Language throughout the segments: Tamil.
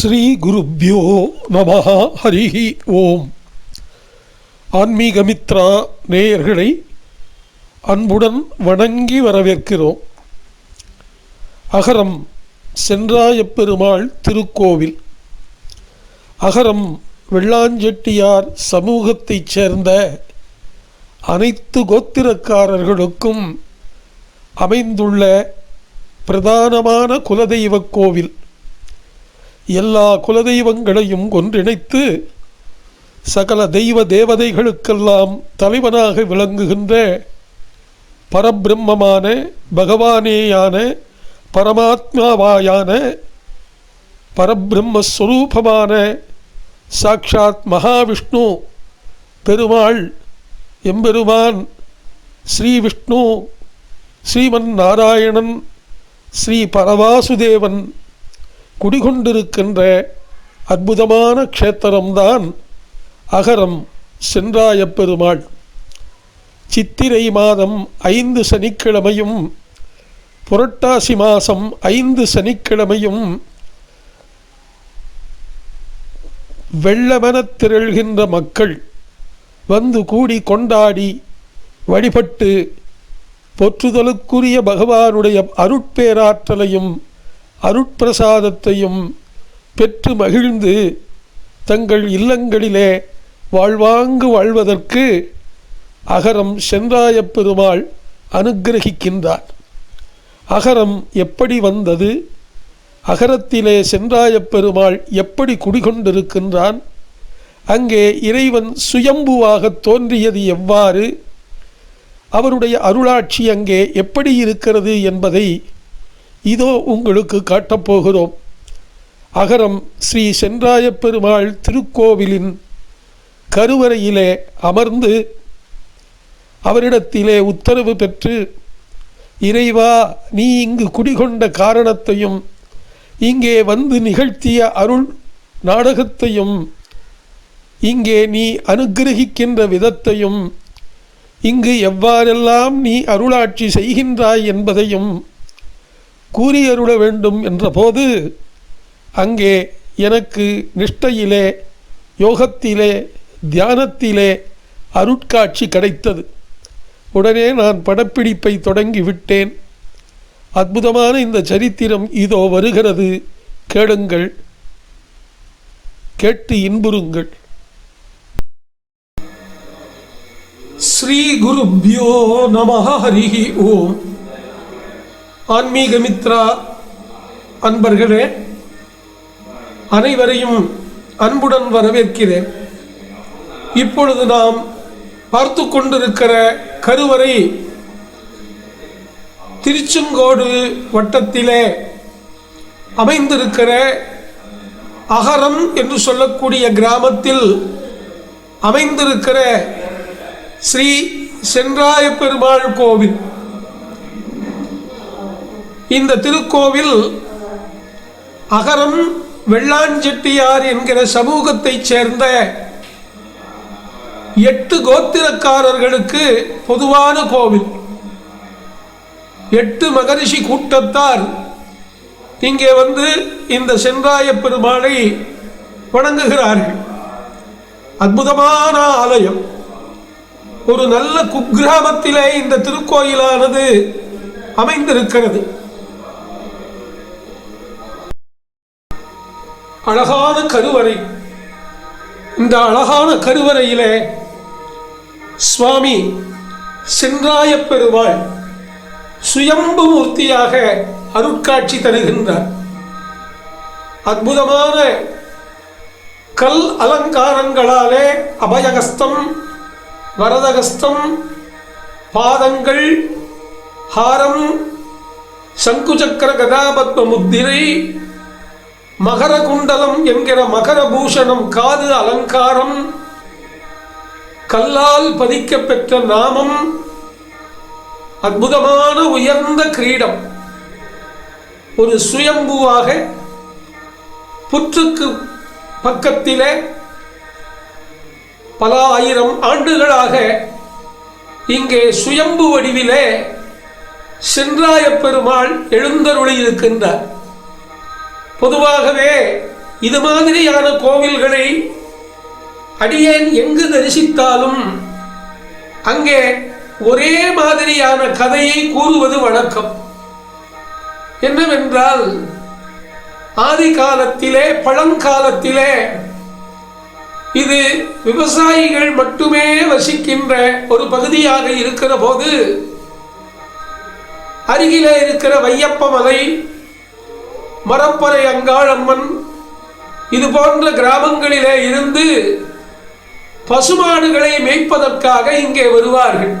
ஸ்ரீ குருப்யோ நம ஹரி ஓம். ஆன்மீகமித்ரா நேயர்களை அன்புடன் வணங்கி வரவேற்கிறோம். அகரம் சென்றாயப்பெருமாள் திருக்கோவில். அகரம் வெள்ளாஞ்செட்டியார் சமூகத்தைச் சேர்ந்த அனைத்து கோத்திரக்காரர்களுக்கும் அமைந்துள்ள பிரதானமான குலதெய்வக் கோவில். எல்லா குலதெய்வங்களையும் ஒன்றிணைத்து சகல தெய்வ தேவதைகளுக்கெல்லாம் தலைவனாக விளங்குகின்ற பரபிரம்மமான பகவானேயான பரமாத்மாவாயான பரபிரம்மஸ்வரூபமான சாக்ஷாத் மகாவிஷ்ணு பெருமாள் எம்பெருமான் ஸ்ரீ விஷ்ணு ஸ்ரீமன் நாராயணன் ஸ்ரீ பரவாசுதேவன் குடிகொண்டிருக்கின்ற அற்புதமான க்ஷேத்திரம்தான் அகரம் சென்றாய பெருமாள். சித்திரை மாதம் ஐந்து சனிக்கிழமையும் புரட்டாசி மாதம் ஐந்து சனிக்கிழமையும் வெள்ளமெனத் திரள்கின்ற மக்கள் வந்து கூடி கொண்டாடி வழிபட்டு பொற்றுதலுக்குரிய பகவானுடைய அருட்பேராற்றலையும் அருட்பிரசாதத்தையும் பெற்று மகிழ்ந்து தங்கள் இல்லங்களிலே வாழ்வாங்கு வாழ்வதற்கு அகரம் சென்றாயப் பெருமாள் அனுகிரகிக்கின்றார் அகரம் எப்படி வந்தது? அகரத்திலே சென்றாயப் பெருமாள் எப்படி குடிகொண்டிருக்கின்றான்? அங்கே இறைவன் சுயம்புவாக தோன்றியது எவ்வாறு? அவருடைய அருளாட்சி அங்கே எப்படி இருக்கிறது என்பதை இதோ உங்களுக்கு காட்டப்போகிறோம். அகரம் ஸ்ரீ சென்றாய பெருமாள் திருக்கோவிலின் கருவறையிலே அமர்ந்து அவரிடத்திலே உத்தரவு பெற்று இறைவா நீ இங்கு குடிகொண்ட காரணத்தையும் இங்கே வந்து நிகழ்த்திய அருள் நாடகத்தையும் இங்கே நீ அனுக்கிரகிக்கின்ற விதத்தையும் இங்கு எவ்வாறெல்லாம் நீ அருளாட்சி செய்கின்றாய் என்பதையும் கூறியருள வேண்டும் என்றபோது அங்கே எனக்கு நிஷ்டையிலே யோகத்திலே தியானத்திலே அருட்காட்சி கிடைத்தது. உடனே நான் படப்பிடிப்பை தொடங்கி விட்டேன். அற்புதமான இந்த சரித்திரம் இதோ வருகிறது. கேளுங்கள் கேட்டு இன்புறுங்கள். ஸ்ரீ குருப்பியோ நம ஹரி ஓம். ஆன்மீகமித்ரா அன்பர்களே அனைவரையும் அன்புடன் வரவேற்கிறேன். இப்பொழுது நாம் பார்த்து கொண்டிருக்கிற கருவறை திருச்செங்கோடு வட்டத்திலே அமைந்திருக்கிற அகரம் என்று சொல்லக்கூடிய கிராமத்தில் அமைந்திருக்கிற ஸ்ரீ சென்றாய பெருமாள் கோவில். இந்த திருக்கோவில் அகரம் வெள்ளாஞ்செட்டியார் என்கிற சமூகத்தைச் சேர்ந்த எட்டு கோத்திரக்காரர்களுக்கு பொதுவான கோவில். எட்டு மகரிஷி கூட்டத்தார் இங்கே வந்து இந்த சென்றாய பெருமாளை வணங்குகிறார்கள். அற்புதமான ஆலயம். ஒரு நல்ல குக்கிராமத்திலே இந்த திருக்கோயிலானது அமைந்திருக்கிறது. அழகான கருவறை. இந்த அழகான கருவறையிலே சுவாமி சென்றாய பெருமாள் சுயம்பு மூர்த்தியாக அருட்காட்சி தருகின்றார். அற்புதமான கல் அலங்காரங்களாலே அபயகஸ்தம் வரதகஸ்தம் பாதங்கள் ஹாரம் சங்குச்சக்கர கதாபத்ம முத்திரை மகர குண்டலம் என்கிற மகர பூஷணம் காது அலங்காரம். கல்லால் பதிக்க பெற்ற நாமம். அற்புதமான உயர்ந்த கிரீடம். ஒரு சுயம்புவாக புற்றுக்கு பக்கத்திலே பல ஆயிரம் ஆண்டுகளாக இங்கே சுயம்பு வடிவிலே சென்றாய பெருமாள் எழுந்தருளி இருக்கின்றார் பொதுவாகவே இது மாதிரியான கோவில்களை அடியேன் எங்கு தரிசித்தாலும் அங்கே ஒரே மாதிரியான கதையை கூறுவது வழக்கம். என்னவென்றால் ஆதி காலத்திலே பழங்காலத்திலே இது விவசாயிகள் மட்டுமே வசிக்கின்ற ஒரு பகுதியாக இருக்கிற போது அருகிலே இருக்கிற வையப்ப மலை மரப்பறை அங்காளம்மன். இது போன்ற கிராமங்களிலே இருந்து பசுமாடுகளை மேய்ப்பதற்காக இங்கே வருவார்கள்.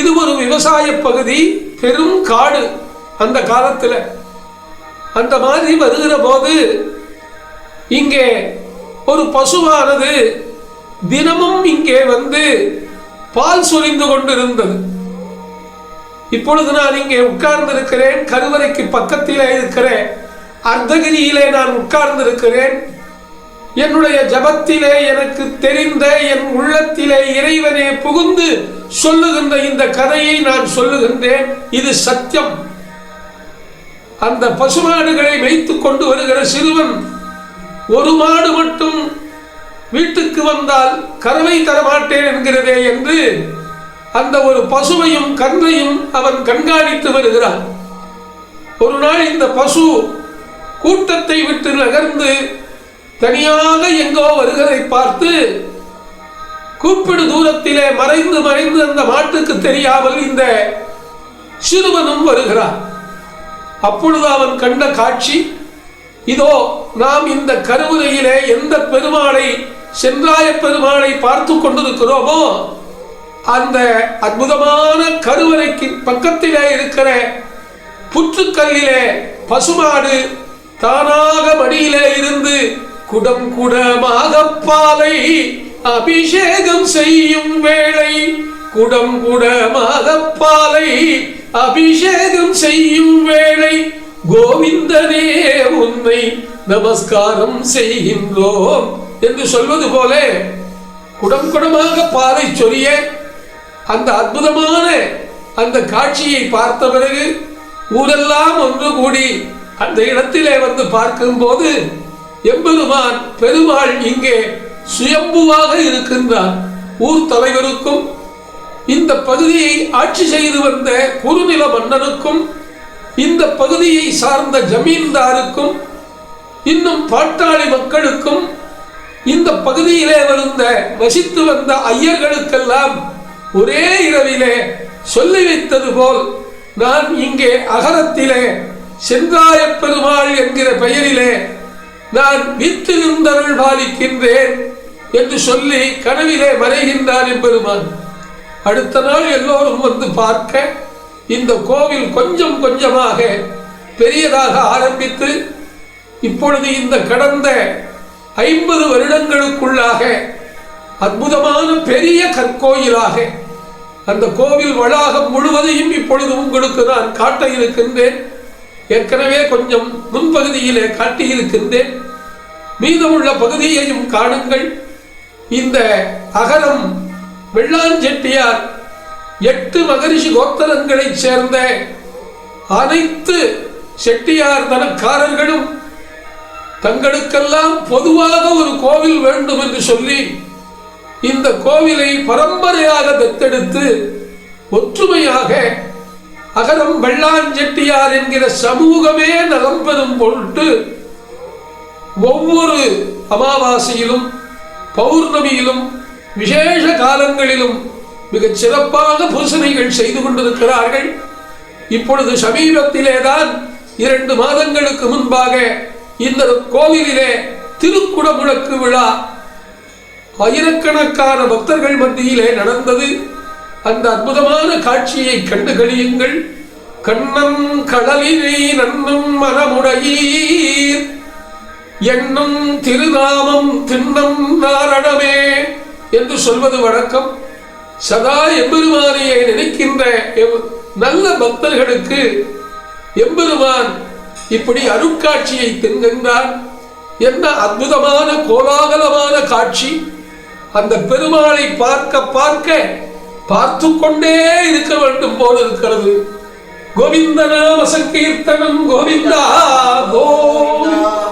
இது ஒரு விவசாய பகுதி பெரும் காடு அந்த காலத்தில். அந்த மாதிரி வருகிற போது இங்கே ஒரு பசுவானது தினமும் இங்கே வந்து பால் சொரிந்து கொண்டிருந்தது. இப்பொழுது நான் இங்கே உட்கார்ந்து இருக்கிறேன் கருவறைக்கு பக்கத்திலே இருக்கிற அர்த்தகிரியிலே நான் உட்கார்ந்து இருக்கிறேன் என்னுடைய ஜபத்திலே எனக்கு தெரிந்த என் உள்ளத்திலே இறைவனே புகுந்து சொல்லுகின்ற இந்த கதையை நான் சொல்லுகின்றேன். இது சத்தியம். அந்த பசுமாடுகளை வைத்துக் கொண்டு வருகிற சிறுவன் ஒரு மாடு மட்டும் வீட்டுக்கு வந்தால் கருவை தரமாட்டேன் என்கிறதே என்று அந்த ஒரு பசுவையும் கன்றையும் அவன் கண்காணித்து வருகிறான். ஒரு நாள் இந்த பசு கூட்டத்தை விட்டு நகர்ந்து தனியாக எங்கோ வருகிறதை பார்த்து கூப்பிடு தூரத்திலே மறைந்து மறைந்து அந்த மாட்டுக்கு தெரியாமல் இந்த சிறுவனும் வருகிறான். அப்பொழுது அவன் கண்ட காட்சி இதோ நாம் இந்த கருவறையிலே எந்த பெருமாளை சென்றாய பெருமாளை பார்த்து கொண்டிருக்கிறோமோ அந்த அற்புதமான கருவறைக்கு பக்கத்திலே இருக்கிற புற்றுக்கல்லிலே பசுமாடு தானாக மடியிலே இருந்து குடம் குடமாக பாலை அபிஷேகம் செய்யும் வேளை குடம் குடமாக பாலை அபிஷேகம் செய்யும் வேளை கோவிந்தனே உன்னை நமஸ்காரம் செய்கின்றோம் என்று சொல்வது போல குடம் குடமாக பாலை சொரிய அந்த அற்புதமான அந்த காட்சியை பார்த்த பிறகு ஊரெல்லாம் ஒன்று கூடி அந்த இடத்திலே வந்து பார்க்கும்போது எம்பெருமான் பெருமாள் இங்கே சுயம்புவாக இருக்கின்றார். ஊர் தலைவருக்கும் இந்த பகுதியை ஆட்சி செய்து வந்த குறுநில மன்னனுக்கும் இந்த பகுதியை சார்ந்த ஜமீன்தாருக்கும் இன்னும் பாட்டாளி மக்களுக்கும் இந்த பகுதியிலே வந்த வசித்து வந்த ஐயர்களுக்கெல்லாம் ஒரே இரவிலே சொல்லி வைத்தது போல் நான் இங்கே அகரத்திலே சென்றாய பெருமாள் என்கிற பெயரிலே நான் வீற்றிருந்தருள் பாலிக்கின்றேன் என்று சொல்லி கனவிலே மறைகின்றான் எம்பெருமான். அடுத்த நாள் எல்லோரும் வந்து பார்க்க இந்த கோவில் கொஞ்சம் கொஞ்சமாக பெரியதாக ஆரம்பித்து இப்பொழுது இந்த கடந்த ஐம்பது வருடங்களுக்குள்ளாக அற்புதமான பெரிய கற்கோயிலாக. அந்த கோவில் வளாகம் முழுவதையும் இப்பொழுது உங்களுக்கு நான் காட்ட இருக்கின்றேன். ஏற்கனவே கொஞ்சம் முன்பகுதியிலே காட்டியிருக்கின்றேன் மீதமுள்ள பகுதியையும் காணுங்கள். இந்த அகரம் வெள்ளாஞ்செட்டியார் எட்டு மகரிஷி கோத்தரங்களைச் சேர்ந்த அனைத்து செட்டியார் தனக்காரர்களும் தங்களுக்கெல்லாம் பொதுவாக ஒரு கோவில் வேண்டும் என்று சொல்லி இந்த கோவிலை பரம்பரையாக தத்தெடுத்து ஒற்றுமையாக அகரம் வெள்ளாஞ்செட்டியார் என்கிற சமூகமே நலம் பெறும் பொருட்டு ஒவ்வொரு அமாவாசையிலும் பௌர்ணமியிலும் விசேஷ காலங்களிலும் மிகச் சிறப்பாக பூசணைகள் செய்து கொண்டிருக்கிறார்கள். இப்பொழுது சமீபத்திலேதான் இரண்டு மாதங்களுக்கு முன்பாக இந்த கோவிலிலே திருக்குடமுழக்கு விழா ஆயிரக்கணக்கான பக்தர்கள் மத்தியிலே நடந்தது. அந்த அற்புதமான காட்சியை கண்டு கழியுங்கள். கண்ணம் கடலினை நன்னும் மனமுடையீர் என்னும் திருநாமம் திண்ணம் நாரணமே என்று சொல்வது வழக்கம். சதா எம்பெருமானையை நினைக்கின்ற எவ்- நல்ல பக்தர்களுக்கு எம்பெருமான் இப்படி அருட்காட்சியை தின்கின்றான் என்ன அற்புதமான கோலாகலமான காட்சி. அந்த பெருமாளை பார்க்க பார்க்க பார்த்து கொண்டே இருக்க வேண்டும் போல இருக்கிறது. கோவிந்தநாம சங்கீர்த்தனம் கோவிந்தா கோவிந்தா.